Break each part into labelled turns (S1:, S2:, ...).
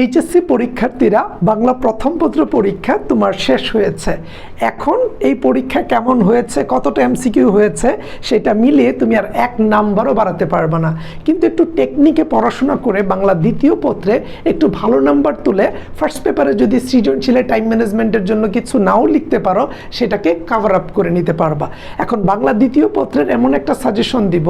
S1: HSC পরীক্ষার্থীরা বাংলা প্রথম পত্র পরীক্ষা তোমার শেষ হয়েছে। এখন এই পরীক্ষা কেমন হয়েছে, কতটা এমসিকিউ হয়েছে, সেটা মিলিয়ে তুমি আর এক নাম্বারও বাড়াতে পারবে না। কিন্তু একটু টেকনিকে পড়াশোনা করে বাংলা দ্বিতীয় পত্রে একটু ভালো নাম্বার তুলে ফার্স্ট পেপারে যদি সৃজনশীলে টাইম ম্যানেজমেন্টের জন্য কিছু নাও লিখতে পারো, সেটাকে কাভার আপ করে নিতে পারবা। এখন বাংলা দ্বিতীয় পত্রের এমন একটা সাজেশন দিব,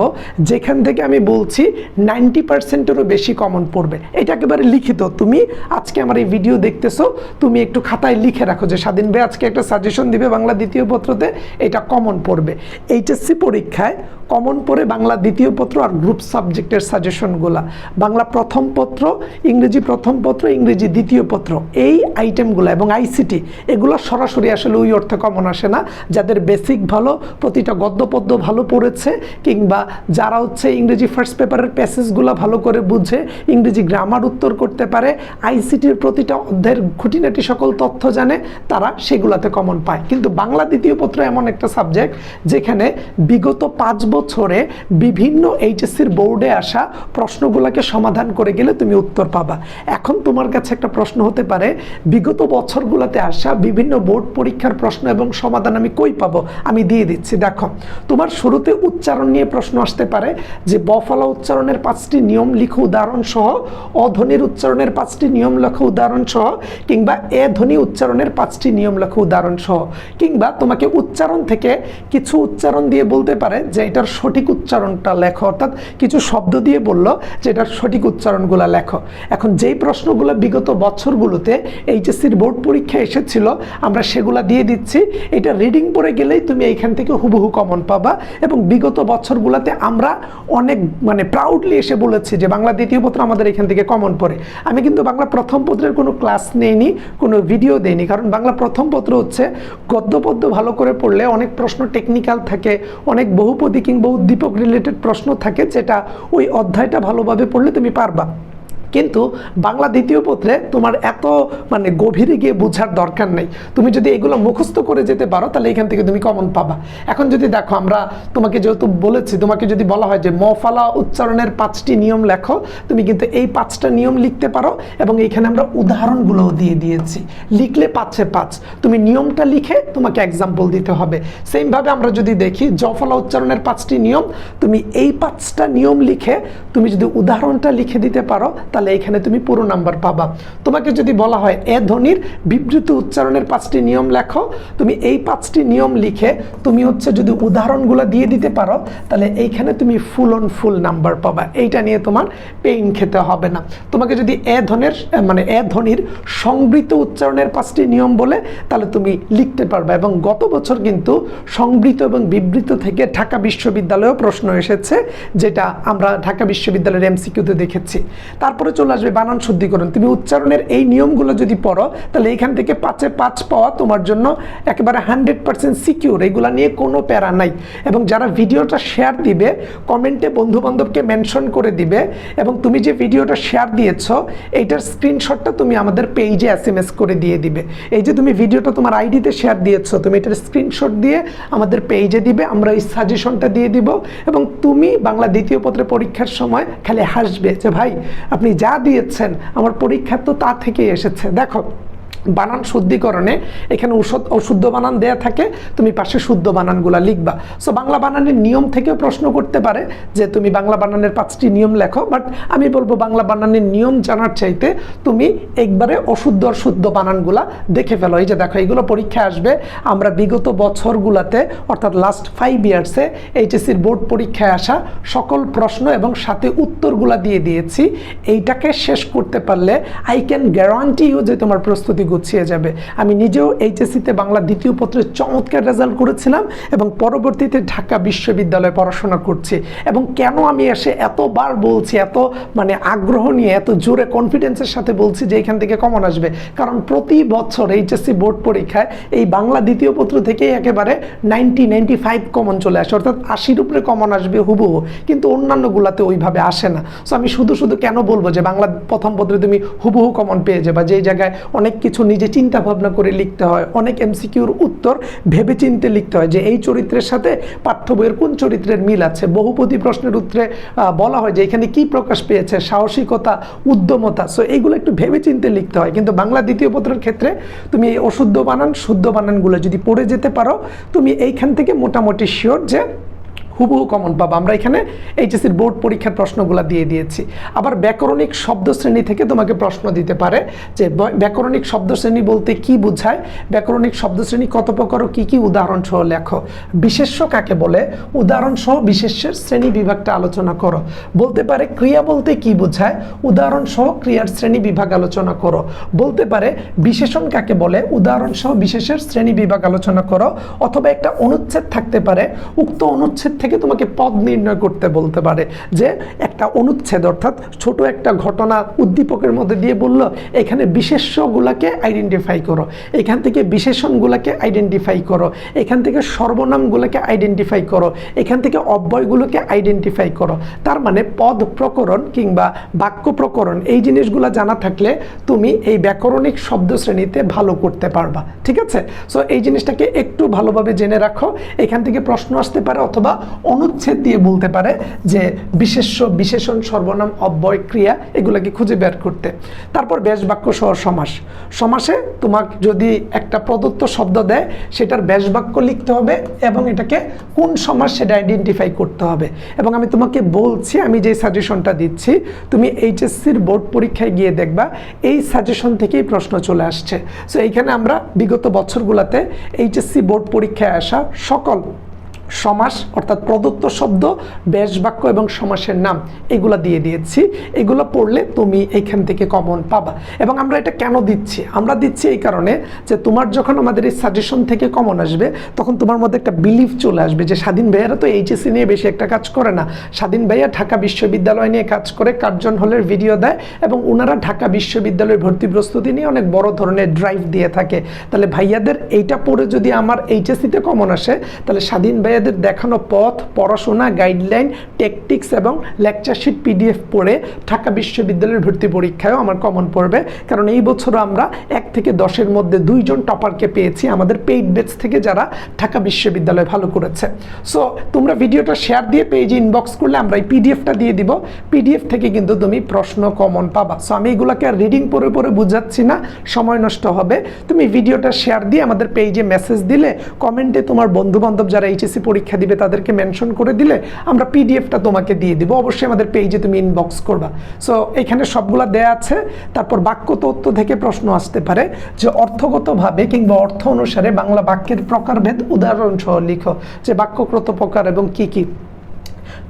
S1: যেখান থেকে আমি বলছি নাইনটি পার্সেন্টেরও বেশি কমন পড়বে। এটা একেবারে লিখিত, তুমি আজকে আমার এই ভিডিও দেখতেছো, তুমি একটু খাতায় লিখে রাখো যে, স্বাধীন ভাই আজকে একটা সাজেশন দিবে বাংলা দ্বিতীয় পত্রতে, এটা কমন পড়বে। এইচএসসি পরীক্ষায় কমন পড়ে বাংলা দ্বিতীয় পত্র আর গ্রুপ সাবজেক্টের সাজেশনগুলা বাংলা প্রথম পত্র, ইংরেজি প্রথম পত্র, ইংরেজি দ্বিতীয় পত্র, এই আইটেমগুলো এবং আইসিটি এগুলো সরাসরি আসলে ওই অর্থে কমন আসে না। যাদের বেসিক ভালো, প্রতিটা গদ্যপদ্য ভালো পড়েছে, কিংবা যারা হচ্ছে ইংরেজি ফার্স্ট পেপারের প্যাসেজগুলো ভালো করে বুঝে, ইংরেজি গ্রামার উত্তর করতে পারে আইসিটির প্রতিটা অধ্যায়ের খুঁটিনাটি সকল তথ্য জানে, তারা সেগুলাতে কমন পায়। কিন্তু বাংলা দ্বিতীয় পত্র এমন একটা সাবজেক্ট যেখানে বিগত পাঁচ বছরে বিভিন্ন এইচএসসির বোর্ডে আসা প্রশ্নগুলোকে সমাধান করে গেলে তুমি উত্তর পাবা। এখন তোমার কাছে একটা প্রশ্ন হতে পারে, বিগত বছরগুলোতে আসা বিভিন্ন বোর্ড পরীক্ষার প্রশ্ন এবং সমাধান আমি কই পাবো? আমি দিয়ে দিচ্ছি। দেখো, তোমার শুরুতে উচ্চারণ নিয়ে প্রশ্ন আসতে পারে যে বফলা উচ্চারণের পাঁচটি নিয়ম লিখো উদাহরণ সহ, অধ্বনির উচ্চারণের পাঁচটি নিয়ম লেখো উদাহরণ সহ, কিংবা এ ধ্বনি উচ্চারণের পাঁচটি নিয়ম লেখো উদাহরণ সহ। কিংবা তোমাকে উচ্চারণ থেকে কিছু উচ্চারণ দিয়ে বলতে পারে যে এটার সঠিক উচ্চারণটা লেখো, অর্থাৎ কিছু শব্দ দিয়ে বলল যে এটার সঠিক উচ্চারণগুলো লেখো। এখন যেই প্রশ্নগুলো বিগত বছরগুলোতে এইচএসসির বোর্ড পরীক্ষা এসেছিল, আমরা সেগুলো দিয়ে দিচ্ছি। এটা রিডিং পড়ে গেলেই তুমি এইখান থেকে হুবহু কমন পাবা এবং বিগত বছরগুলোতে আমরা অনেক মানে প্রাউডলি এসে বলেছি যে বাংলা দ্বিতীয় পত্র আমাদের এখান থেকে কমন পড়ে। আমি কিন্তু বাংলা প্রথম পত্রের কোনো ক্লাস নেইনি, কোনো ভিডিও দেইনি। কারণ বাংলা প্রথম পত্র হচ্ছে গদ্যপদ্য ভালো করে পড়লে অনেক প্রশ্ন টেকনিক্যাল থাকে, অনেক বহুপদী কিংবা উদ্দীপক রিলেটেড প্রশ্ন থাকে যেটা ওই অধ্যায়টা ভালোভাবে পড়লে তুমি পারবা। কিন্তু বাংলা দ্বিতীয় পত্রে তোমার এত মানে গভীরে গিয়ে বোঝার দরকার নেই। তুমি যদি এগুলো মুখস্থ করে যেতে পারো, তাহলে এখান থেকে তুমি কমন পাবা। এখন যদি দেখো, আমরা তোমাকে যেহেতু বলেছি, তোমাকে যদি বলা হয় যে মফালা উচ্চারণের পাঁচটি নিয়ম লেখো, তুমি কিন্তু এই পাঁচটা নিয়ম লিখতে পারো এবং এইখানে আমরা উদাহরণগুলোও দিয়ে দিয়েছি। লিখলে পাচ্ছে পাঁচ। তুমি নিয়মটা লিখে তোমাকে এক্সাম্পল দিতে হবে। সেমভাবে আমরা যদি দেখি, জফলা উচ্চারণের পাঁচটি নিয়ম, তুমি এই পাঁচটা নিয়ম লিখে তুমি যদি উদাহরণটা লিখে দিতে পারো, তাহলে এখানে তুমি পুরো নাম্বার পাবা। তোমাকে যদি বলা হয় এ ধ্বনির বিবৃত উচ্চারণের পাঁচটি নিয়ম লেখো। তুমি এই পাঁচটি নিয়ম লিখে তুমি হচ্ছে যদি উদাহরণগুলো দিয়ে দিতে পারো, তাহলে এইখানে তুমি ফুল অন ফুল নাম্বার পাবা। এইটা নিয়ে তোমার পেইন খেতে হবে না। তোমাকে যদি এ ধ্বনের মানে এ ধ্বনির সংবৃত উচ্চারণের পাঁচটি নিয়ম বলে, তাহলে তুমি লিখতে পারবে। এবং গত বছর কিন্তু সংবৃত এবং বিবৃত থেকে ঢাকা বিশ্ববিদ্যালয়েও প্রশ্ন এসেছে, যেটা আমরা ঢাকা বিশ্ববিদ্যালয়ের এমসিকিউতে দেখেছি। তারপরে চলে আসবে, বানান শুদ্ধিকরণ। তুমি উচ্চারণের এই নিয়মগুলো যদি পড়ো, তাহলে এখান থেকে পাঁচে পাঁচ পাওয়া তোমার জন্য একেবারে হান্ড্রেড পার্সেন্ট সিকিউর এগুলো নিয়ে কোনো প্যারা নাই। এবং যারা ভিডিওটা শেয়ার দিবে কমেন্টে বন্ধু বান্ধবকে মেনশন করে দিবে, এবং তুমি যে ভিডিওটা শেয়ার দিয়েছ, এইটার স্ক্রিনশটটা তুমি আমাদের পেজে এস এম এস করে দিয়ে দিবে। এই যে তুমি ভিডিওটা তোমার আইডিতে শেয়ার দিয়েছ, তুমি এটার স্ক্রিনশট দিয়ে আমাদের পেজে দিবে, আমরা এই সাজেশনটা দিয়ে দিব, এবং তুমি বাংলা দ্বিতীয় পত্রে পরীক্ষার সময় খালি হাসবে যে, ভাই, আপনি যা দিয়েছেন আমার পরীক্ষা তো তা থেকেই এসেছে। দেখো বানান শুদ্ধিকরণে, এখানে ওষুধ অশুদ্ধ বানান দেয়া থাকে, তুমি পাশে শুদ্ধ বানানগুলো লিখবা। সো বাংলা বানানের নিয়ম থেকেও প্রশ্ন করতে পারে যে তুমি বাংলা বানানের পাঁচটি নিয়ম লেখো বাট আমি বলব বাংলা বানানের নিয়ম জানার চাইতে তুমি একবারে অশুদ্ধ শুদ্ধ বানানগুলা দেখে ফেলো। এই যে দেখো, এগুলো পরীক্ষায় আসবে। আমরা বিগত বছরগুলোতে, অর্থাৎ লাস্ট ফাইভ ইয়ার্সে এইচএসসির বোর্ড পরীক্ষায় আসা সকল প্রশ্ন এবং সাথে উত্তরগুলা দিয়ে দিয়েছি। এইটাকে শেষ করতে পারলে আই ক্যান গ্যারান্টি ইউ যে তোমার প্রস্তুতি গুছিয়ে যাবে। আমি নিজেও এইচএসসিতে বাংলা দ্বিতীয় পত্রে চমৎকার রেজাল্ট করেছিলাম এবং পরবর্তীতে ঢাকা বিশ্ববিদ্যালয়ে পড়াশোনা করছি। এবং কেন আমি এসে এতবার বলছি, এত মানে আগ্রহ নিয়ে, এত জোরে কনফিডেন্সের সাথে বলছি যে এখান থেকে কমন আসবে? কারণ প্রতি বছর এইচএসসি বোর্ড পরীক্ষায় এই বাংলা দ্বিতীয় পত্র থেকেই একেবারে নাইনটি নাইনটি ফাইভ কমন চলে আসে। অর্থাৎ আশির উপরে কমন আসবে হুবহু, কিন্তু অন্যান্যগুলাতে ওইভাবে আসে না। সো আমি শুধু শুধু কেন বলব যে বাংলা প্রথম পত্রে তুমি হুবহু কমন পেয়ে যাবা। যেই জায়গায় অনেক কিছু নিজে চিন্তা ভাবনা করে লিখতে হয়। অনেক এমসিকিউর উত্তর ভেবে চিনতে লিখতে হয় যে, এই চরিত্রের সাথে পাঠ্য বইয়ের কোন চরিত্রের মিল আছে? বহুপতি প্রশ্নের উত্তরে বলা হয় যে, এখানে কি প্রকাশ পেয়েছে? সাহসিকতা, উদ্যমতা সো এইগুলো একটু ভেবে চিনতে লিখতে হয়। কিন্তু বাংলা দ্বিতীয় পত্রের ক্ষেত্রে তুমি এই অশুদ্ধ বানান, শুদ্ধ বানানগুলো যদি পড়ে যেতে পারো, তুমি এইখান থেকে মোটামুটি শিওর যে হুবহু কমন পাবো আমরা এখানে এইচএসির বোর্ড পরীক্ষার প্রশ্নগুলো দিয়ে দিয়েছি। আবার ব্যাকরণিক শব্দ শ্রেণি থেকে তোমাকে প্রশ্ন দিতে পারে যে ব্যাকরণিক শব্দ শ্রেণি বলতে কি বোঝায়? ব্যাকরণিক শব্দ শ্রেণি কত প্রকার ও কি কি উদাহরণ সহ লেখো। বিশেষ্য কাকে বলে? উদাহরণ সহ বিশেষ্যের শ্রেণি বিভাগটা আলোচনা করো। বলতে পারে ক্রিয়া বলতে কি বোঝায়? উদাহরণ সহ ক্রিয়ার শ্রেণি বিভাগ আলোচনা করো। বলতে পারে বিশেষণ কাকে বলে? উদাহরণ সহ বিশেষের শ্রেণি বিভাগ আলোচনা করো। অথবা একটা অনুচ্ছেদ থাকতে পারে। উক্ত অনুচ্ছেদ থেকে তোমাকে পদ নির্ণয় করতে বলতে পারে যে একটা অনুচ্ছেদ অর্থাৎ ছোট একটা ঘটনা উদ্দীপকের মধ্যে দিয়ে বলল, এখানে বিশেষ্যগুলাকে আইডেন্টিফাই করো। এখান থেকে বিশেষণগুলোকে আইডেন্টিফাই করো। এখান থেকে সর্বনামগুলোকে আইডেন্টিফাই করো। এখান থেকে অব্যয়গুলোকে আইডেন্টিফাই করো। তার মানে পদ প্রকরণ কিংবা বাক্য প্রকরণ, এই জিনিসগুলো জানা থাকলে তুমি এই ব্যাকরণিক শব্দ শ্রেণীতে ভালো করতে পারবা। ঠিক আছে? সো এই জিনিসটাকে একটু ভালোভাবে জেনে রাখো। এখান থেকে প্রশ্ন আসতে পারে অথবা অনুচ্ছেদ দিয়ে বলতে পারে যে বিশেষ্য, বিশেষণ, সর্বনাম, অব্যয়, ক্রিয়া এগুলোকে খুঁজে বের করতে। তারপর ব্যাস বাক্য সহ সমাস। সমাসে তোমাকে যদি একটা প্রদত্ত শব্দ দেয়, সেটার ব্যাস বাক্য লিখতে হবে এবং এটাকে কোন সমাস সেটা আইডেন্টিফাই করতে হবে। এবং আমি তোমাকে বলছি, আমি যে সাজেশনটা দিচ্ছি, তুমি এইচএসসির বোর্ড পরীক্ষায় গিয়ে দেখবা, এই সাজেশন থেকেই প্রশ্ন চলে আসছে। সো এইখানে আমরা বিগত বছরগুলোতে এইচএসসি বোর্ড পরীক্ষায় আসা সকল সমাস, অর্থাৎ প্রদত্ত শব্দ ব্যাস বাক্য এবং সমাসের নাম, এগুলো দিয়ে দিয়েছি। এগুলো পড়লে তুমি এইখান থেকে কমন পাবা। এবং আমরা এটা কেন দিচ্ছি? আমরা দিচ্ছি এই কারণে যে তোমার যখন আমাদের এই সাজেশন থেকে কমন আসবে, তখন তোমার মধ্যে একটা বিলিফ চলে আসবে যে স্বাধীন ভাইয়ারা তো এইচএসসি নিয়ে বেশি একটা কাজ করে না। স্বাধীন ভাইয়া ঢাকা বিশ্ববিদ্যালয় নিয়ে কাজ করে কার্জন হলের ভিডিও দেয় এবং ওনারা ঢাকা বিশ্ববিদ্যালয়ের ভর্তি প্রস্তুতি নিয়ে অনেক বড় ধরনের ড্রাইভ দিয়ে থাকে। তাহলে ভাইয়াদের এইটা পড়ে যদি আমার এইচএসসিতে কমন আসে, তাহলে স্বাধীন ভাইয়াদের দেখানো পথ, পড়াশোনা গাইডলাইন টেকটিক্স এবং লেকচার শিট পিডিএফ পড়ে ঢাকা বিশ্ববিদ্যালয়ের ভর্তি পরীক্ষায়ও আমার কমন পড়বে। কারণ এই বছরও আমরা এক থেকে দশের মধ্যে দুইজন টপারকে পেয়েছি আমাদের পেইড বেচ থেকে যারা ঢাকা বিশ্ববিদ্যালয়ে ভালো করেছে। সো তোমরা ভিডিওটা শেয়ার দিয়ে পেজে ইনবক্স করলে আমরা এই পিডিএফটা দিয়ে দিব। পিডিএফ থেকে কিন্তু তুমি প্রশ্ন কমন পাবা। সো আমি এগুলোকে আর রিডিং পড়ে পড়ে বুঝাচ্ছি না, সময় নষ্ট হবে। তুমি ভিডিওটা শেয়ার দিয়ে আমাদের পেজে মেসেজ দিলে কমেন্টে তোমার বন্ধু বান্ধব যারা এইচএসসি পরীক্ষা দিবে তাদেরকে মেনশন করে দিলে আমরা পিডিএফটা তোমাকে দিয়ে দিব। অবশ্যই আমাদের পেজে তুমি ইনবক্স করবা। সো এখানে সবগুলা দেয়া আছে। তারপর বাক্য তত্ত্ব থেকে প্রশ্ন আসতে পারে যে অর্থগতভাবে কিংবা অর্থ অনুসারে বাংলা বাক্যের প্রকারভেদ উদাহরণসহ লিখো যে বাক্য কত প্রকার এবং কি কি।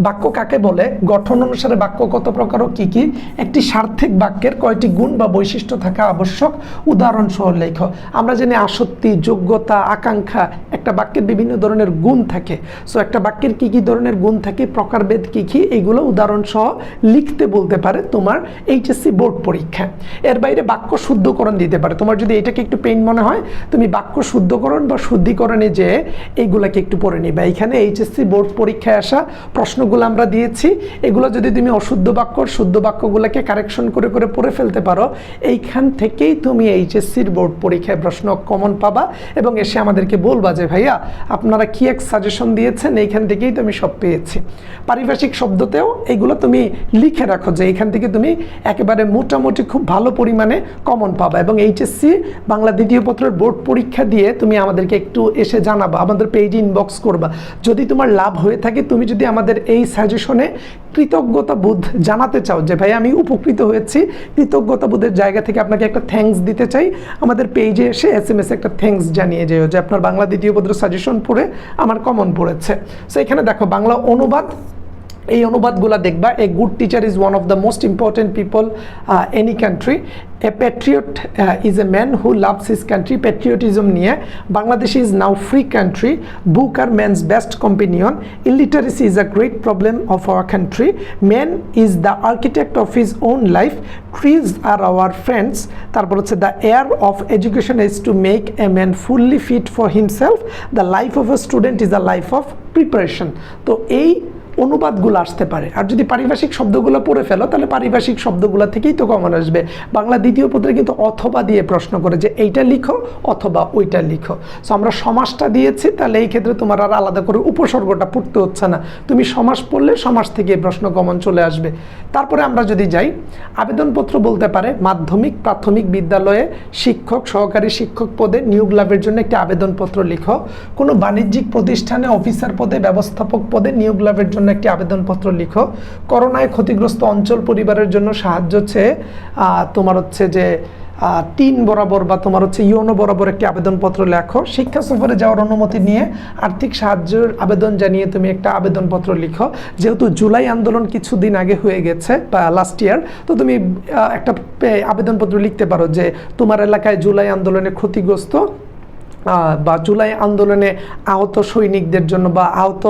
S1: বাক্য কাকে বলে? গঠন অনুসারে বাক্য কত প্রকার ও কি কি? একটি সার্থিক বাক্যের কয়টি গুণ বা বৈশিষ্ট্য থাকা আবশ্যক? উদাহরণ সহ লেখ। আমরা জানি আসক্তি, যোগ্যতা, আকাঙ্ক্ষা, একটা বাক্যের বিভিন্ন ধরনের গুণ থাকে। সো একটা বাক্যের কি কি ধরনের গুণ থাকে, প্রকারভেদ কি কি, এগুলো উদাহরণ সহ লিখতে বলতে পারে তোমার এইচএসসি বোর্ড পরীক্ষা। এর বাইরে বাক্য শুদ্ধকরণ দিতে পারে। তোমার যদি এটাকে একটু পেইন মনে হয়, তুমি বাক্য শুদ্ধকরণ বা শুদ্ধিকরণে যে এইগুলাকে একটু পড়ে নিবা। এখানে এইচএসসি বোর্ড পরীক্ষায় আসা প্রশ্নগুলো আমরা দিয়েছি, এগুলো যদি তুমি অশুদ্ধ বাক্য, শুদ্ধ বাক্যগুলোকে কারেকশন করে করে পড়ে ফেলতে পারো, এইখান থেকেই তুমি এইচএসসির বোর্ড পরীক্ষায় প্রশ্ন কমন পাবা এবং এসে আমাদেরকে বলবা যে, ভাইয়া, আপনারা কি এক সাজেশন দিয়েছেন? এইখান থেকেই তো আমি সব পেয়েছি। পারিভাষিক শব্দতেও এগুলো তুমি লিখে রাখো যে এখান থেকে তুমি একেবারে মোটামুটি খুব ভালো পরিমাণে কমন পাবা এবং এইচএসসি বাংলা দ্বিতীয় পত্রের বোর্ড পরীক্ষা দিয়ে তুমি আমাদেরকে একটু এসে জানাবা, আমাদের পেজে ইনবক্স করবা। যদি তোমার লাভ হয়ে থাকে, তুমি যদি আমাদের এই সাজেশনে কৃতজ্ঞতা বোধ জানাতে চাও যে ভাই আমি উপকৃত হয়েছি। কৃতজ্ঞতা বোধের জায়গা থেকে আপনাকে একটা থ্যাঙ্কস দিতে চাই। আমাদের পেজে এসে এস এম এস একটা থ্যাঙ্কস জানিয়ে যেও যে, আপনার বাংলা দ্বিতীয় পত্র সাজেশন পড়ে আমার কমন পড়েছে। সো এখানে দেখো, বাংলা অনুবাদ এই অনুবাদগুলো দেখবা a good teacher is one of the most important people any country a patriot is a man who loves his country patriotism নিয়ে, Bangladesh is now free country book are man's best companion illiteracy is a great problem of our country man is the architect of his own life trees are our friends তারপর হচ্ছে the aim of education is to make a man fully fit for himself the life of a student is the life of preparation তো এই অনুবাদগুলো আসতে পারে। আর যদি পারিভাষিক শব্দগুলো পড়ে ফেলো, তাহলে পারিভাষিক শব্দগুলো থেকেই তো কমন আসবে। বাংলা দ্বিতীয় পত্রে কিন্তু অথবা দিয়ে প্রশ্ন করে যে, এইটা লিখো অথবা ওইটা লিখো। সো আমরা সমাসটা দিয়েছি, তাহলে এই ক্ষেত্রে তোমার আর আলাদা করে উপসর্গটা পড়তে হচ্ছে না। তুমি সমাস পড়লে সমাস থেকে প্রশ্ন কমন চলে আসবে। তারপরে আমরা যদি যাই, আবেদনপত্র বলতে পারে, মাধ্যমিক প্রাথমিক বিদ্যালয়ে শিক্ষক, সহকারী শিক্ষক পদে নিয়োগ লাভের জন্য একটি আবেদনপত্র লিখো। কোনো বাণিজ্যিক প্রতিষ্ঠানে, অফিসার পদে, ব্যবস্থাপক পদে নিয়োগ লাভের জন্য একটি আবেদনপত্র লিখো। করোনায় ক্ষতিগ্রস্ত অঞ্চল পরিবারের জন্য সাহায্য আহ, তোমার হচ্ছে যে টিন বরাবর বা তোমার হচ্ছে ইউনো বরাবর একটি আবেদনপত্র লেখো। শিক্ষা সফরে যাওয়ার অনুমতি নিয়ে আর্থিক সাহায্যের আবেদন জানিয়ে তুমি একটা আবেদনপত্র লিখো। যেহেতু জুলাই আন্দোলন কিছুদিন আগে হয়ে গেছে বা লাস্ট ইয়ার তো তুমি একটা আবেদনপত্র লিখতে পারো যে তোমার এলাকায় জুলাই আন্দোলনে ক্ষতিগ্রস্ত বা জুলাই আন্দোলনে আহত সৈনিকদের জন্য বা আহত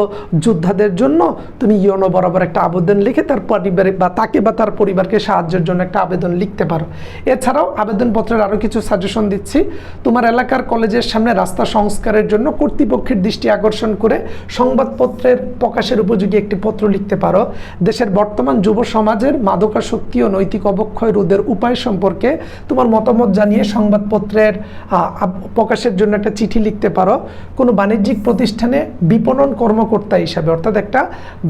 S1: যোদ্ধাদের জন্য তুমি ইয়নো বরাবর একটা আবেদন লিখে তার পরিবারে বা তাকে বা তার পরিবারকে সাহায্যের জন্য একটা আবেদন লিখতে পারো। এছাড়াও আবেদনপত্রের আরও কিছু সাজেশন দিচ্ছি। তোমার এলাকার কলেজের সামনে রাস্তা সংস্কারের জন্য কর্তৃপক্ষের দৃষ্টি আকর্ষণ করে সংবাদপত্রের প্রকাশের উপযোগী একটি পত্র লিখতে পারো। দেশের বর্তমান যুব সমাজের মাদকাসক্তি ও নৈতিক অবক্ষয় রোধের উপায় সম্পর্কে তোমার মতামত জানিয়ে সংবাদপত্রের প্রকাশের জন্য একটা চিঠি লিখতে পারো। কোনো বাণিজ্যিক প্রতিষ্ঠানে বিপণন কর্মকর্তা হিসাবে, অর্থাৎ একটা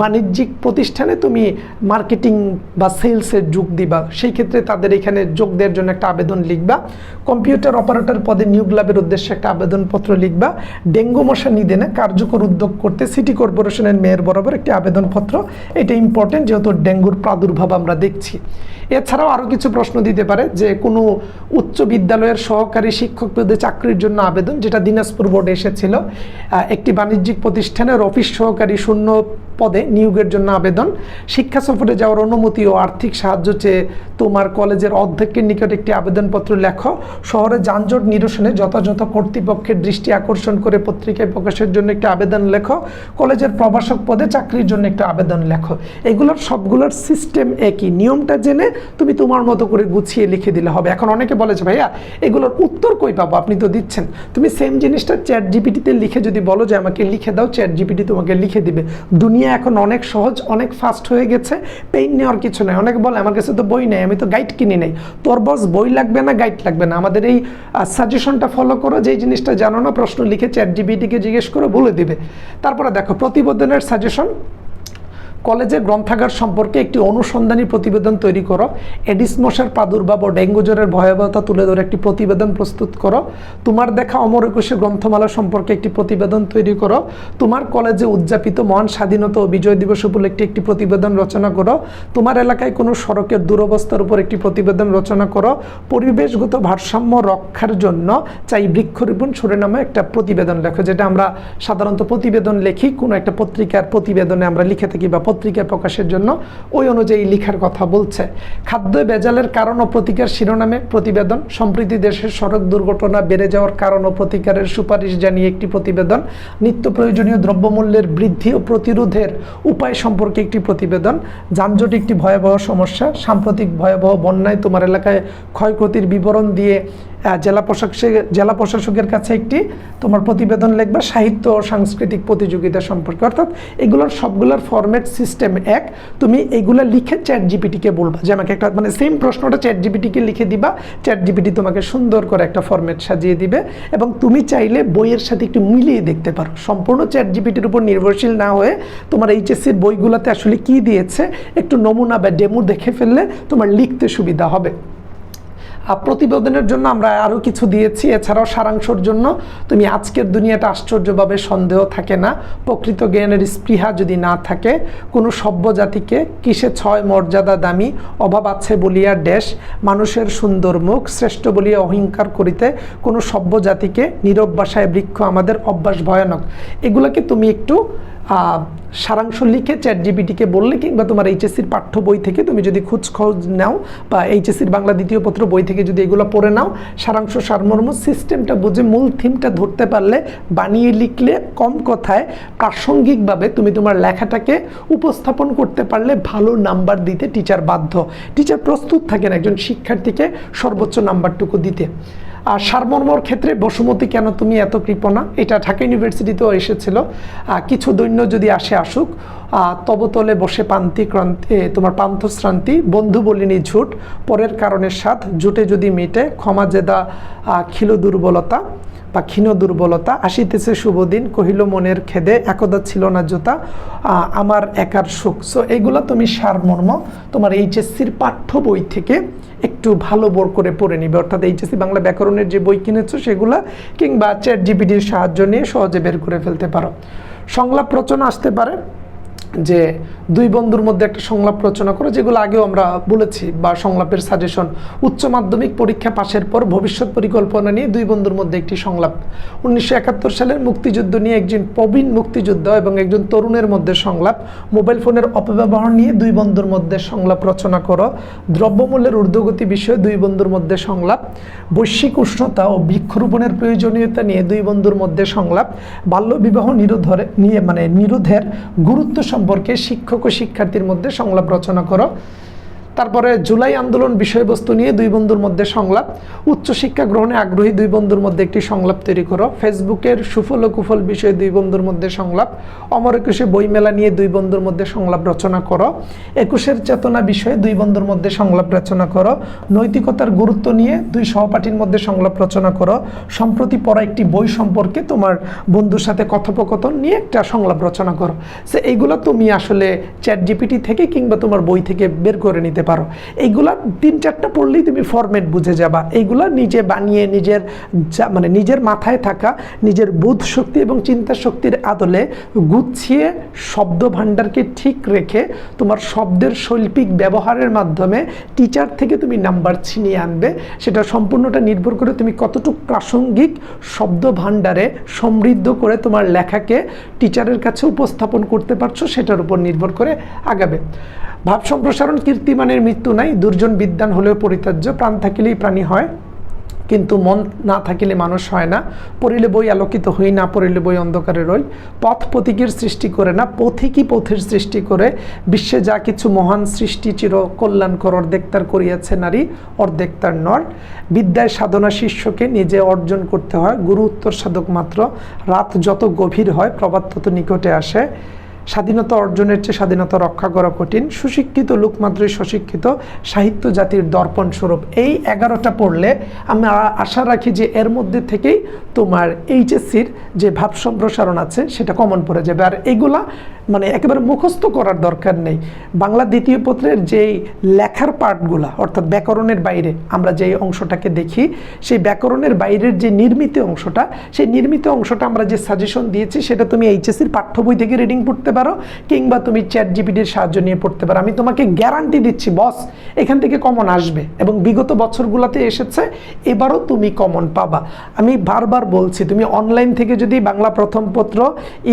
S1: বাণিজ্যিক প্রতিষ্ঠানে তুমি মার্কেটিং বা সেলসের যোগ দিবা। সেই ক্ষেত্রে তাদের এখানে যোগ দেওয়ার জন্য একটা আবেদন লিখবা। কম্পিউটার অপারেটর পদে নিয়োগ লাভের উদ্দেশ্যে একটা আবেদনপত্র লিখবা। ডেঙ্গু মশা নিধনে কার্যকর উদ্যোগ করতে সিটি কর্পোরেশনের মেয়র বরাবর একটি আবেদনপত্র। এটা ইম্পর্টেন্ট যেহেতু ডেঙ্গুর প্রাদুর্ভাব আমরা দেখছি। এছাড়াও আরও কিছু প্রশ্ন দিতে পারে যে কোনো উচ্চ বিদ্যালয়ের সহকারী শিক্ষক পদে চাকরির জন্য আবেদন, যেটা দিনাজপুর বোর্ডে এসেছিল একটি বাণিজ্যিক প্রতিষ্ঠানের অফিস সহকারী শূন্য পদে নিয়োগের জন্য আবেদন। শিক্ষা সফরে যাওয়ার অনুমতি ও আর্থিক সাহায্য চেয়ে তোমার কলেজের অধ্যক্ষের নিকট একটি আবেদনপত্র লেখো। শহরে যানজট নিরসনে যথাযথ কর্তৃপক্ষের দৃষ্টি আকর্ষণ করে পত্রিকায় প্রকাশের জন্য একটি আবেদন লেখো। কলেজের প্রভাষক পদে চাকরির জন্য একটা আবেদন লেখো। এগুলোর সবগুলোর সিস্টেম একই। নিয়মটা জেনে তুমি তোমার মতো করে গুছিয়ে লিখে দিলে হবে। এখন অনেকে বলেছে ভাইয়া, এগুলোর উত্তর কই পাবো? আপনি তো দিচ্ছেন। তুমি সেম জিনিসটা চ্যাট জিপিটিতে লিখে যদি বলো যে, আমাকে লিখে দাও চ্যাট জিপিটি তোমাকে লিখে দিবে। দুনিয়া এখন অনেক সহজ, অনেক ফাস্ট হয়ে গেছে পেইন নেওয়ার কিছু নেই। অনেকে বলে, আমার কাছে তো বই নেই, আমি তো গাইড কিনি নেই। তোর বস বই লাগবে না গাইড লাগবে না? আমাদের এই সাজেশনটা ফলো করো, যেই জিনিসটা জানো না, প্রশ্ন লিখে চ্যাট জিপিটিকে জিজ্ঞেস করে, বলে দিবে। তারপরে দেখো, প্রতিবেদনের সাজেশন কলেজের গ্রন্থাগার সম্পর্কে একটি অনুসন্ধানী প্রতিবেদন তৈরি করো। এডিস মশার প্রাদুর্ভাব ও ডেঙ্গু জ্বরের ভয়াবহতা তুলে ধরে একটি প্রতিবেদন প্রস্তুত করো। তোমার দেখা অমর একুশে গ্রন্থমালা সম্পর্কে একটি প্রতিবেদন তৈরি করো। তোমার কলেজে উদযাপিত মহান স্বাধীনতা ও বিজয় দিবস উপলক্ষে একটি প্রতিবেদন রচনা করো। তোমার এলাকায় কোনো সড়কের দুরবস্থার উপর একটি প্রতিবেদন রচনা করো। পরিবেশগত ভারসাম্য রক্ষার জন্য চাই বৃক্ষরোপণ শিরোনামে একটা প্রতিবেদন লেখো, যেটা আমরা সাধারণত প্রতিবেদন লিখি, কোনো একটা পত্রিকার প্রতিবেদনে আমরা লিখে থাকি বা পত্রিকায় প্রকাশের জন্য ওই অনুযায়ী লিখার কথা বলছে। খাদ্য বেজালের কারণ ও প্রতিকার শিরোনামে প্রতিবেদন। সম্প্রতি দেশের সড়ক দুর্ঘটনা বেড়ে যাওয়ার কারণ ও প্রতিকারের সুপারিশ জানিয়ে একটি প্রতিবেদন। নিত্য প্রয়োজনীয় দ্রব্যমূল্যের বৃদ্ধি ও প্রতিরোধের উপায় সম্পর্কে একটি প্রতিবেদন। যানজট একটি ভয়াবহ সমস্যা। সাম্প্রতিক ভয়াবহ বন্যায় তোমার এলাকায় ক্ষয়ক্ষতির বিবরণ দিয়ে জেলা প্রশাসক জেলা প্রশাসকের কাছে একটি তোমার প্রতিবেদন লিখবা, সাহিত্য ও সাংস্কৃতিক প্রতিযোগিতা সম্পর্কে। অর্থাৎ এগুলোর সবগুলোর ফরম্যাট সিস্টেম এক। তুমি এগুলো লিখে চ্যাট জিপিটিকে বলবা। যে আমাকে একটা মানে সেম প্রশ্নটা চ্যাট জিপিটিকে লিখে দিবা। চ্যাট জিপিটি তোমাকে সুন্দর করে একটা ফরম্যাট সাজিয়ে দিবে। এবং তুমি চাইলে বইয়ের সাথে একটু মিলিয়ে দেখতে পারো। সম্পূর্ণ চ্যাট জিপিটির উপর নির্ভরশীল না হয়ে তোমার এইচএসসির বইগুলোতে আসলে কি দিয়েছে, একটু নমুনা বা ডেমো দেখে ফেললে তোমার লিখতে সুবিধা হবে। প্রতিবেদনের জন্য আমরা আরও কিছু দিয়েছি, এছাড়াও সারাংশর জন্য। তুমি আজকের দুনিয়াটা আশ্চর্যভাবে সন্দেহ থাকে না, প্রকৃত জ্ঞানের স্পৃহা যদি না থাকে, কোনো সভ্য জাতিকে কিসে ছয় মর্যাদা দামি, অভাব আছে বলিয়া ড্যাশ মানুষের সুন্দর মুখ শ্রেষ্ঠ বলিয়া অহংকার করিতে কোনো সভ্য জাতিকে নীরব বৃক্ষ আমাদের অভ্যাস ভয়ানক। এগুলোকে তুমি একটু সারাংশ লিখে চ্যাট জিবিটিকে বললে কিংবা তোমার এইচএসসির পাঠ্য বই থেকে তুমি যদি খুঁজ খোঁজ নাও বা এইচএসসির বাংলা দ্বিতীয় পত্র বই থেকে যদি এগুলো পড়ে নাও, সারাংশ সারমর্ম সিস্টেমটা বুঝে মূল থিমটা ধরতে পারলে বানিয়ে লিখলে কম কথায় প্রাসঙ্গিকভাবে তুমি তোমার লেখাটাকে উপস্থাপন করতে পারলে ভালো নাম্বার দিতে টিচার বাধ্য। টিচার প্রস্তুত থাকেন একজন শিক্ষার্থীকে সর্বোচ্চ নাম্বারটুকু দিতে। আর সারমর্মর ক্ষেত্রে বসুমতী কেন তুমি এত কৃপণা? এটা ঢাকা ইউনিভার্সিটিতেও এসেছিল। কিছু দৈন্য যদি আসে আসুক তবতলে বসে পান্তি ক্রান্তি তোমার পান্থশ্রান্তি, বন্ধু বলিনি ঝুট, পরের কারণের সাথ জুটে যদি মেটে, ক্ষমা জেদা খিল দুর্বলতা। বা ক্ষীণ দুর্বলতা আসিতেছে শুভদিন কহিল, মনের খেদে একদা ছিল না জোতা আমার একার সুখ। সো এগুলো তুমি সারমর্ম তোমার এইচএসসির পাঠ্য বই থেকে একটু ভালো বোর করে পড়ে নিবে। অর্থাৎ এইচএসসি বাংলা ব্যাকরণের যে বই কিনেছো, সেগুলো কিংবা চ্যাট জিপিটির সাহায্য নিয়ে সহজে বের করে ফেলতে পারো। সংলাপ রচনা আসতে পারে। যে দুই বন্ধুর মধ্যে একটা সংলাপ রচনা করো, যেগুলো আগেও আমরা বলেছি, বা সংলাপের সাজেশন উচ্চ মাধ্যমিক পরীক্ষা পাশের পর ভবিষ্যৎ পরিকল্পনা নিয়ে দুই বন্ধুর মধ্যে একটি সংলাপ। উনিশশো একাত্তর সালের মুক্তিযুদ্ধ নিয়ে একজন প্রবীণ মুক্তিযোদ্ধা এবং একজন তরুণের মধ্যে সংলাপ। মোবাইল ফোনের অপব্যবহার নিয়ে দুই বন্ধুর মধ্যে সংলাপ রচনা করো। দ্রব্যমূল্যের ঊর্ধ্বগতি বিষয়ে দুই বন্ধুর মধ্যে সংলাপ। বৈশ্বিক উষ্ণতা ও বৃক্ষরোপণের প্রয়োজনীয়তা নিয়ে দুই বন্ধুর মধ্যে সংলাপ। বাল্যবিবাহ নিরোধের নিয়ে মানে নিরোধের গুরুত্ব সম্পর্কে শিক্ষক ও শিক্ষার্থীর মধ্যে সংলাপ রচনা করো। তারপরে জুলাই আন্দোলন বিষয়বস্তু নিয়ে দুই বন্ধুর মধ্যে সংলাপ। উচ্চশিক্ষা গ্রহণে আগ্রহী দুই বন্ধুর মধ্যে একটি সংলাপ তৈরি করো। ফেসবুকের সুফল ও কুফল বিষয়ে দুই বন্ধুর মধ্যে সংলাপ। অমর একুশে বইমেলা নিয়ে দুই বন্ধুর মধ্যে সংলাপ রচনা করো। একুশের চেতনা বিষয়ে দুই বন্ধুর মধ্যে সংলাপ রচনা করো। নৈতিকতার গুরুত্ব নিয়ে দুই সহপাঠীর মধ্যে সংলাপ রচনা করো। সম্প্রতি পড়া একটি বই সম্পর্কে তোমার বন্ধুর সাথে কথোপকথন নিয়ে একটা সংলাপ রচনা করো। সে এইগুলো তুমি আসলে চ্যাট জিপিটি থেকে কিংবা তোমার বই থেকে বের করে নিতে পারো। এইগুলা তিন চারটা পড়লেই তুমি ফরম্যাট বুঝে যাবা। এইগুলা নিজে বানিয়ে, নিজের মানে নিজের মাথায় থাকা, নিজের বোধ শক্তি এবং চিন্তা শক্তির আদলে গুছিয়ে শব্দ ভাণ্ডারকে ঠিক রেখে তোমার শব্দের শৈল্পিক ব্যবহারের মাধ্যমে টিচার থেকে তুমি নাম্বার ছিনিয়ে আনবে। সেটা সম্পূর্ণটা নির্ভর করে তুমি কতটুকু প্রাসঙ্গিক শব্দ ভাণ্ডারে সমৃদ্ধ করে তোমার লেখাকে টিচারের কাছে উপস্থাপন করতে পারছ, সেটার উপর নির্ভর করে আগাবে। ভাব সম্প্রসারণ, কীর্তিমানের মৃত্যু নাই। দুর্জন বিদ্যান হলেও পরিত্যাজ্য। প্রাণ থাকিলেই প্রাণী হয়, কিন্তু মন না থাকিলে মানুষ হয় না। পড়িলে বই আলোকিত হই না, পড়িলে বই অন্ধকারে রই। পথ পথিকের সৃষ্টি করে না, পথিকই পথের সৃষ্টি করে। বিশ্বে যা কিছু মহান সৃষ্টি চির কল্যাণকর অর্ধেকতার করিয়াছে নারী অর্ধেকতার নর। বিদ্যায় সাধনা শিষ্যকে নিজে অর্জন করতে হয়। গুরু উত্তর সাধক মাত্র। রাত যত গভীর হয় প্রবাদ তত নিকটে আসে। স্বাধীনতা অর্জনের চেয়ে স্বাধীনতা রক্ষা করা কঠিন। সুশিক্ষিত, লোকমাত্রই সশিক্ষিত সাহিত্য জাতির দর্পণ স্বরূপ। এই এগারোটা পড়লে আমরা আশা রাখি যে এর মধ্যে থেকেই তোমার এইচএসসির যে ভাব সম্প্রসারণ আছে, সেটা কমন পড়ে যাবে। আর এগুলা মানে একেবারে মুখস্থ করার দরকার নেই। বাংলা দ্বিতীয় পত্রের যেই লেখার পার্টগুলা অর্থাৎ ব্যাকরণের বাইরে আমরা যেই অংশটাকে দেখি, সেই ব্যাকরণের বাইরের যে নির্মিত অংশটা, সেই নির্মিত অংশটা আমরা যে সাজেশন দিয়েছি, সেটা তুমি এইচএসসির পাঠ্য বই থেকে রিডিং পড়তে পারো কিংবা তুমি চ্যাট জিপিটির সাহায্য নিয়ে পড়তে পারো। আমি তোমাকে গ্যারান্টি দিচ্ছি বস এখান থেকে কমন আসবে এবং বিগত বছরগুলোতে এসেছে, এবারও তুমি কমন পাবা। আমি বারবার বলছি, তুমি অনলাইন থেকে যদি বাংলা প্রথম পত্র,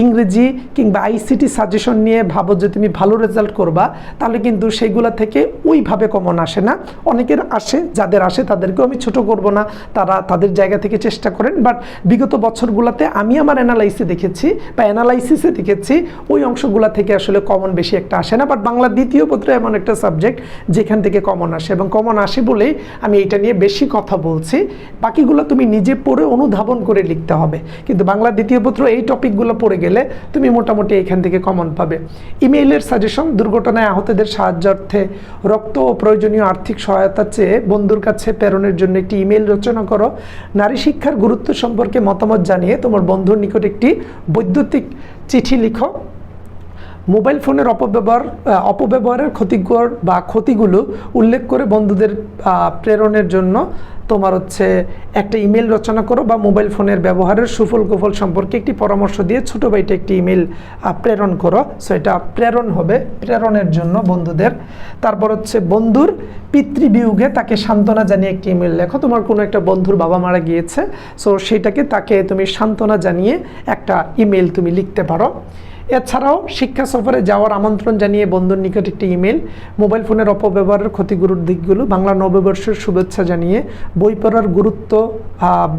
S1: ইংরেজি কিংবা আইসিটি সাজেশন নিয়ে ভাবো যে তুমি ভালো রেজাল্ট করবা, তাহলে কিন্তু সেইগুলা থেকে ওইভাবে কমন আসে না। অনেকের আসে, যাদের আসে তাদেরকেও আমি ছোট করব না, তারা তাদের জায়গা থেকে চেষ্টা করেন। বাট বিগত বছরগুলোতে আমি আমার অ্যানালাইসে দেখেছি বা অ্যানালাইসিসে দেখেছি, ওই অংশগুলা থেকে আসলে কমন বেশি একটা আসে না বাট বাংলা দ্বিতীয় পত্র এমন একটা সাবজেক্ট যেখান থেকে কমন আসে, এবং কমন আসে বলেই আমি এটা নিয়ে বেশি কথা বলছি। বাকিগুলো তুমি নিজে পড়ে অনুধাবন করে লিখতে হবে। কিন্তু বাংলা দ্বিতীয় পত্র এই টপিকগুলো পড়ে গেলে তুমি মোটামুটি এখান থেকে কমন পাবে। ইমেইলের সাজেশন দুর্ঘটনায় আহতদের সাহায্যার্থে রক্ত ও প্রয়োজনীয় আর্থিক সহায়তা চেয়ে বন্ধুর কাছে প্রেরণের জন্য একটি ইমেল রচনা করো। নারী শিক্ষার গুরুত্ব সম্পর্কে মতামত জানিয়ে তোমার বন্ধুর নিকট একটি বৈদ্যুতিক চিঠি লিখো। মোবাইল ফোনের অপব্যবহার অপব্যবহারের ক্ষতিকর বা ক্ষতিগুলো উল্লেখ করে বন্ধুদের প্রেরণের জন্য তোমার হচ্ছে একটা ইমেল রচনা করো বা মোবাইল ফোনের ব্যবহারের সুফল কুফল সম্পর্কে একটি পরামর্শ দিয়ে ছোটো বাইটে একটি ইমেল প্রেরণ করো। সো এটা প্রেরণ হবে, প্রেরণের জন্য বন্ধুদের। তারপর হচ্ছে বন্ধুর পিতৃবিয়োগে তাকে সান্ত্বনা জানিয়ে একটি ইমেল লেখো। তোমার কোনো একটা বন্ধুর বাবা মারা গিয়েছে সো সেটাকে তাকে তুমি সান্ত্বনা জানিয়ে একটা ইমেল তুমি লিখতে পারো। এছাড়াও শিক্ষা সফরে যাওয়ার আমন্ত্রণ জানিয়ে বন্ধুর নিকট একটি ইমেল, মোবাইল ফোনের অপব্যবহারের ক্ষতিগুরুর দিকগুলো, বাংলা নববর্ষের শুভেচ্ছা জানিয়ে বই পড়ার গুরুত্ব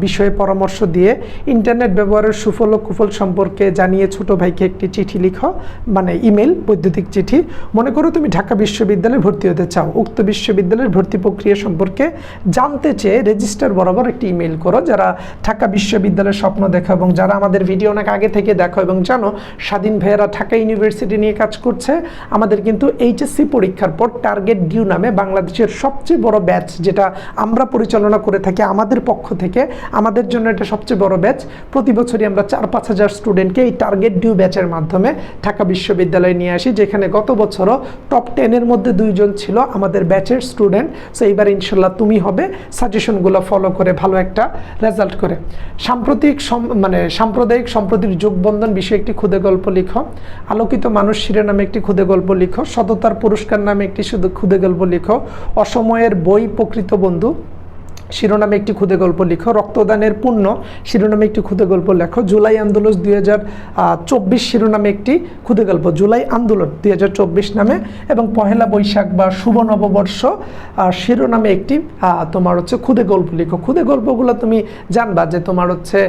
S1: বিষয়ে পরামর্শ দিয়ে ইন্টারনেট ব্যবহারের সুফল ও কুফল সম্পর্কে জানিয়ে ছোট ভাইকে একটি চিঠি লিখো মানে ইমেল, বৈদ্যুতিক চিঠি। মনে করো তুমি ঢাকা বিশ্ববিদ্যালয়ে ভর্তি হতে চাও। উক্ত বিশ্ববিদ্যালয়ের ভর্তি প্রক্রিয়া সম্পর্কে জানতে চেয়ে রেজিস্টার বরাবর একটি ইমেল করো, যারা ঢাকা বিশ্ববিদ্যালয়ের স্বপ্ন দেখো এবং যারা আমাদের ভিডিও অনেক আগে থেকে দেখো এবং জানো, স্বাধীন ভাইয়েরা ঢাকা ইউনিভার্সিটি নিয়ে কাজ করছে। আমাদের কিন্তু এইচএসসি পরীক্ষার পর টার্গেট ডিউ নামে বাংলাদেশের সবচেয়ে বড় ব্যাচ যেটা আমরা পরিচালনা করে থাকি আমাদের পক্ষ থেকে। আমাদের জন্য এটা সবচেয়ে বড় ব্যাচ। প্রতি বছরই আমরা চার পাঁচ হাজার স্টুডেন্টকে এই টার্গেট ডিউ ব্যাচের মাধ্যমে ঢাকা বিশ্ববিদ্যালয়ে নিয়ে আসি, যেখানে গত বছরও টপ টেনের মধ্যে দুইজন ছিল আমাদের ব্যাচের স্টুডেন্ট সো এইবার ইনশাল্লাহ তুমি হবে। সাজেশনগুলো ফলো করে ভালো একটা রেজাল্ট করে। সাম্প্রতিক সম- মানে সাম্প্রদায়িক সম্প্রতির যোগবন্ধন বিষয়ে একটি ক্ষুদে গল্প লিখো। আলোকিত মানুষ শিরোনামে একটি ক্ষুদে গল্প লিখো। সততার পুরস্কার নামে একটি শুধু ক্ষুদে গল্প লিখো। অসময়ের বই প্রকৃত বন্ধু। শিরোনামে একটি ক্ষুদে গল্প লিখো। রক্তদানের পুণ্য শিরোনামে একটি ক্ষুদে গল্প লেখো। জুলাই আন্দোলন দুই হাজার চব্বিশ শিরোনামে একটি ক্ষুদে গল্প। জুলাই আন্দোলন দুই হাজার চব্বিশ নামে এবং পহেলা বৈশাখ বা শুভ নববর্ষ শিরোনামে একটি তোমার হচ্ছে ক্ষুদে গল্প লিখো। ক্ষুদে গল্পগুলো তুমি জানবা যে তোমার হচ্ছে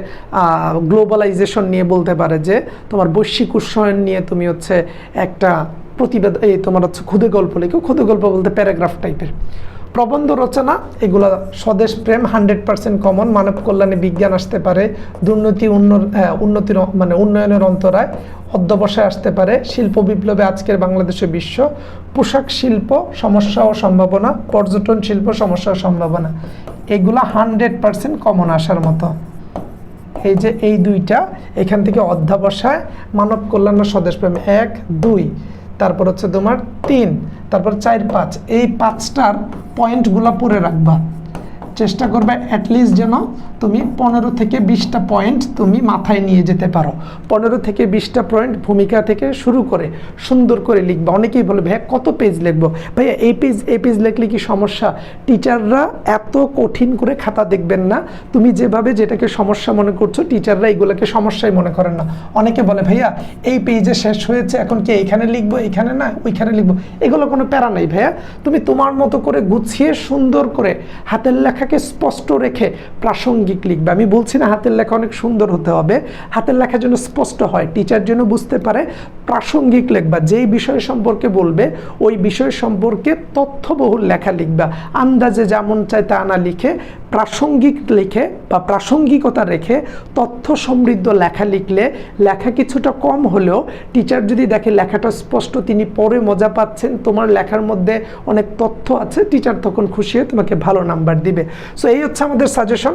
S1: গ্লোবালাইজেশন নিয়ে বলতে পারে যে তোমার বৈশ্বিক উষ্ণায়ন নিয়ে তুমি হচ্ছে একটা প্রতিবেদন এই তোমার হচ্ছে ক্ষুদে গল্প লিখো। ক্ষুদে গল্প বলতে প্যারাগ্রাফ টাইপের। প্রবন্ধ রচনা, এগুলো স্বদেশ প্রেম হান্ড্রেড পার্সেন্ট কমন মানব কল্যাণে বিজ্ঞান আসতে পারে, দুর্নীতি উন্ন- উন্নতির মানে উন্নয়নের অন্তরায় অধ্যবসায় আসতে পারে, শিল্প বিপ্লবে আজকের বাংলাদেশের বিশ্ব, পোশাক শিল্প সমস্যা ও সম্ভাবনা, পর্যটন শিল্প সমস্যা ও সম্ভাবনা, এগুলো হান্ড্রেড পার্সেন্ট কমন আসার মতো। এই যে এই দুইটা, এখান থেকে অধ্যাবসায়, মানব কল্যাণ স্বদেশপ্রেম এক, দুই, তারপর হচ্ছে তোমার তিন তারপর চার পাঁচ। এই পাঁচটার পয়েন্টগুলো পরে রাখবা। চেষ্টা করবে অ্যাটলিস্ট যেন তুমি পনেরো থেকে বিশটা পয়েন্ট তুমি মাথায় নিয়ে যেতে পারো। পনেরো থেকে বিশটা পয়েন্ট ভূমিকা থেকে শুরু করে সুন্দর করে লিখবা। অনেকেই বলে, ভাইয়া, কত পেজ লিখব? ভাইয়া, এই পেজ এই পেজ লিখলে কি সমস্যা? টিচাররা এত কঠিন করে খাতা দেখবেন না। তুমি যেভাবে যেটাকে সমস্যা মনে করছ টিচাররা এগুলোকে সমস্যাই মনে করেন না। অনেকে বলে, ভাইয়া, এই পেজে শেষ হয়েছে, এখন কি এইখানে লিখব, এইখানে না, ওইখানে লিখব? এগুলো কোনো প্যারা নাই, ভাইয়া। তুমি তোমার মতো করে গুছিয়ে সুন্দর করে হাতের লেখাকে স্পষ্ট রেখে প্রাসঙ্গিক লিখবে আমি বলছি না হাতের লেখা অনেক সুন্দর হতে হবে। হাতের লেখা যেন স্পষ্ট হয় টিচার যেন বুঝতে পারে প্রাসঙ্গিক লিখবা যেই বিষয় সম্পর্কে বলবে, ওই বিষয় সম্পর্কে তথ্যবহুল লেখা লিখবা। আন্দাজে যেমন চায় তা না লিখে, প্রাসঙ্গিক লিখে বা প্রাসঙ্গিকতা রেখে তথ্য সমৃদ্ধ লেখা লিখলে লেখা কিছুটা কম হলেও টিচার যদি দেখে লেখাটা স্পষ্ট, তিনি পরে মজা পাচ্ছেন, তোমার লেখার মধ্যে অনেক তথ্য আছে টিচার তখন খুশি হয়ে তোমাকে ভালো নাম্বার দিবে। সো এই হচ্ছে আমাদের সাজেশন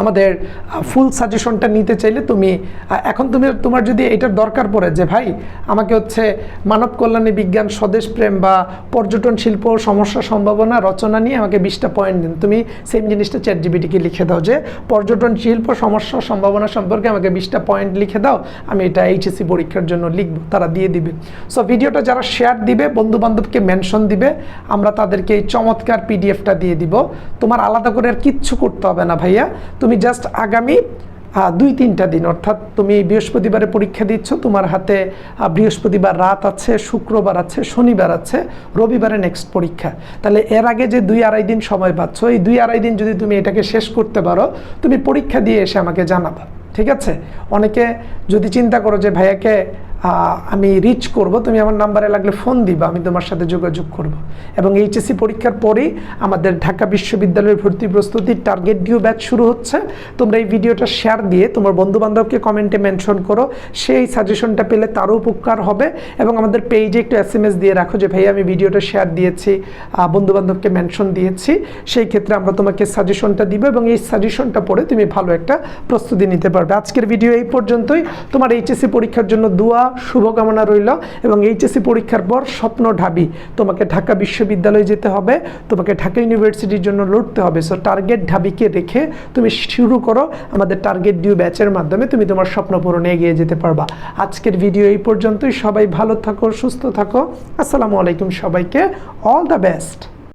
S1: আমাদের ফুল সাজেশনটা নিতে চাইলে তুমি এখন তুমি, তোমার যদি এটার দরকার পড়ে যে ভাই, আমাকে হচ্ছে মানব কল্যাণী বিজ্ঞান স্বদেশ প্রেম বা পর্যটন শিল্প সমস্যা সম্ভাবনা রচনা নিয়ে আমাকে বিশটা পয়েন্ট দিন। তুমি সেম জিনিসটা চ্যাট জিবিটিকে লিখে দাও যে, পর্যটন শিল্প সমস্যা সম্ভাবনা সম্পর্কে আমাকে বিশটা পয়েন্ট লিখে দাও, আমি এটা এইচএসসি পরীক্ষার জন্য লিখব, তারা দিয়ে দিবে। সো ভিডিওটা যারা শেয়ার দিবে বন্ধু বান্ধবকে মেনশন দিবে, আমরা তাদেরকে এই চমৎকার পিডিএফটা দিয়ে দিব। তোমার আলাদা করে আর কিচ্ছু করতে হবে না ভাইয়া। তুমি জাস্ট আগামী দুই, তিনটা দিন, অর্থাৎ তুমি বৃহস্পতিবারে পরীক্ষা দিচ্ছ, তোমার হাতে বৃহস্পতিবার রাত আছে, শুক্রবার আছে, শনিবার আছে, রবিবারে নেক্সট পরীক্ষা। তাহলে এর আগে যে দুই, আড়াই দিন সময় পাচ্ছ, এই দুই, আড়াই দিন যদি তুমি এটাকে শেষ করতে পারো, তুমি পরীক্ষা দিয়ে এসে আমাকে জানাবা, ঠিক আছে? অনেকে যদি চিন্তা করো যে ভাইয়াকে আমি রিচ করব, তুমি আমার নাম্বারে লাগলে ফোন দিবা, আমি তোমার সাথে যোগাযোগ করব। এবং এইচএসসি পরীক্ষার পরেই আমাদের ঢাকা বিশ্ববিদ্যালয়ের ভর্তি প্রস্তুতির টার্গেট ডিউ ব্যাচ শুরু হচ্ছে। তোমরা এই ভিডিওটা শেয়ার দিয়ে তোমার বন্ধু বান্ধবকে কমেন্টে মেনশন করো, সেই সাজেশনটা পেলে তারও উপকার হবে। এবং আমাদের পেজে একটু এস এম এস দিয়ে রাখো যে ভাই আমি ভিডিওটা শেয়ার দিয়েছি বন্ধু বান্ধবকে মেনশন দিয়েছি। সেই ক্ষেত্রে আমরা তোমাকে সাজেশনটা দিব এবং এই সাজেশনটা পড়ে তুমি ভালো একটা প্রস্তুতি নিতে পারবে। আজকের ভিডিও এই পর্যন্তই। তোমার এইচএসসি পরীক্ষার জন্য দোয়া শুভকামনা রইল এবং এইচএসসি পরীক্ষার পর স্বপ্ন ঢাবি। তোমাকে ঢাকা বিশ্ববিদ্যালয়ে যেতে হবে, তোমাকে ঢাকা ইউনিভার্সিটির জন্য লড়তে হবে। সো টার্গেট ঢাবিকে রেখে তুমি শুরু করো আমাদের টার্গেট ডিউ ব্যাচের মাধ্যমে তুমি তোমার স্বপ্ন পূরণে এগিয়ে যেতে পারবা। আজকের ভিডিও এই পর্যন্তই। সবাই ভালো থাকো, সুস্থ থাকো। আসসালামু আলাইকুম সবাইকে। All the best